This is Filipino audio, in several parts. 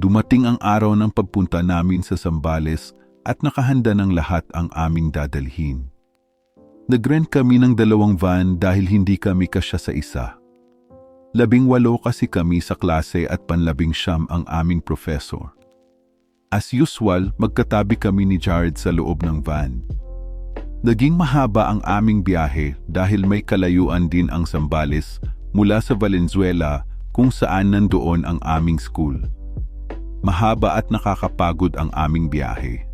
Dumating ang araw ng pagpunta namin sa Sambales at nakahanda ng lahat ang aming dadalhin. Nag-rent kami ng dalawang van dahil hindi kami kasya sa isa. Labing walo kasi kami sa klase at panlabing siyam ang aming professor. As usual, magkatabi kami ni Jared sa loob ng van. Naging mahaba ang aming biyahe dahil may kalayuan din ang Sambales mula sa Valenzuela kung saan nandoon ang aming school. Mahaba at nakakapagod ang aming biyahe.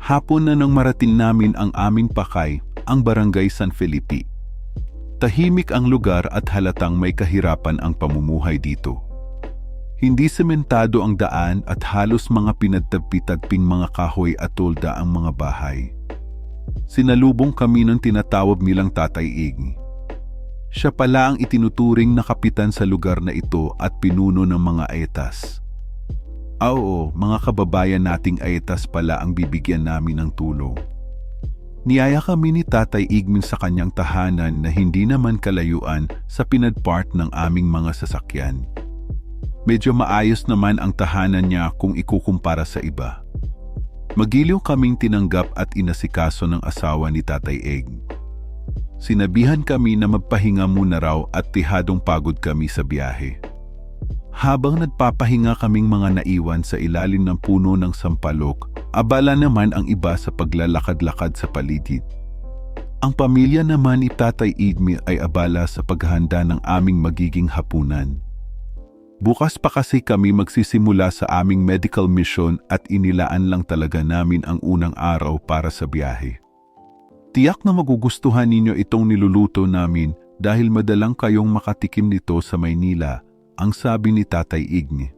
Hapon na nang marating namin ang aming pakay, ang Barangay San Felipe. Tahimik ang lugar at halatang may kahirapan ang pamumuhay dito. Hindi sementado ang daan at halos mga pinagtagpi-tagping mga kahoy at tolda ang mga bahay. Sinalubong kami ng tinatawag nilang Tatay Ig. Siya pala ang itinuturing na kapitan sa lugar na ito at pinuno ng mga etas. Ah, Oo, mga kababayan nating aetas pala ang bibigyan namin ng tulong. Niyaya kami ni Tatay Igmin sa kanyang tahanan na hindi naman kalayuan sa pinadpart ng aming mga sasakyan. Medyo maayos naman ang tahanan niya kung ikukumpara sa iba. Magiliw kaming tinanggap at inasikaso ng asawa ni Tatay Eg. Sinabihan kami na magpahinga muna raw at tihadong pagod kami sa biyahe. Habang nagpapahinga kaming mga naiwan sa ilalim ng puno ng sampalok, abala naman ang iba sa paglalakad-lakad sa paligid. Ang pamilya naman ni Tatay Idmi ay abala sa paghahanda ng aming magiging hapunan. Bukas pa kasi kami magsisimula sa aming medical mission at inilaan lang talaga namin ang unang araw para sa biyahe. Tiyak na magugustuhan ninyo itong niluluto namin dahil madalang kayong makatikim nito sa Maynila ang sabi ni Tatay Igni.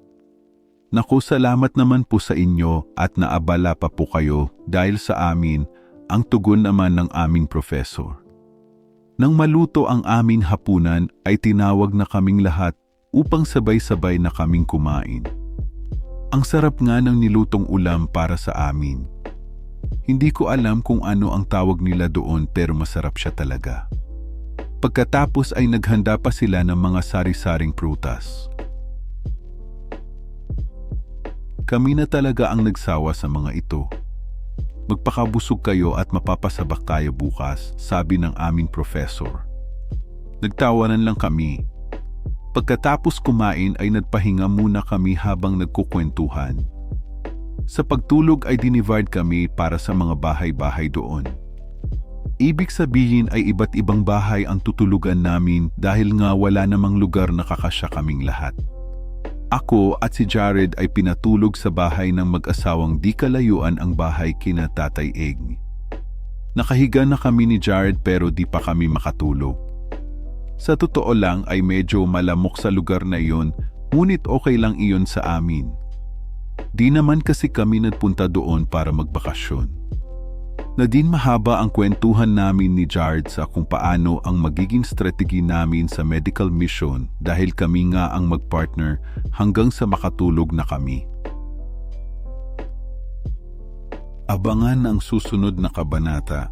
Naku salamat naman po sa inyo at naabala pa po kayo dahil sa amin ang tugon naman ng aming professor. Nang maluto ang aming hapunan ay tinawag na kaming lahat upang sabay-sabay na kaming kumain. Ang sarap nga ng nilutong ulam para sa amin. Hindi ko alam kung ano ang tawag nila doon pero masarap siya talaga. Pagkatapos ay naghanda pa sila ng mga sari-saring prutas. Kami na talaga ang nagsawa sa mga ito. Magpakabusog kayo at mapapasabak tayo bukas, sabi ng aming professor. Nagtawanan lang kami. Pagkatapos kumain ay nagpahinga muna kami habang nagkukwentuhan. Sa pagtulog ay dinivide kami para sa mga bahay-bahay doon. Ibig sabihin ay iba't ibang bahay ang tutulugan namin dahil nga wala namang lugar na kakasya kaming lahat. Ako at si Jared ay pinatulog sa bahay ng mag-asawang di kalayuan ang bahay kina Tatay Egg. Nakahiga na kami ni Jared pero di pa kami makatulog. Sa totoo lang ay medyo malamok sa lugar na iyon, ngunit okay lang iyon sa amin. Di naman kasi kami nagpunta doon para magbakasyon. Nadin mahaba ang kwentuhan namin ni Jared sa kung paano ang magiging strategy namin sa medical mission dahil kami nga ang magpartner hanggang sa makatulog na kami. Abangan ang susunod na kabanata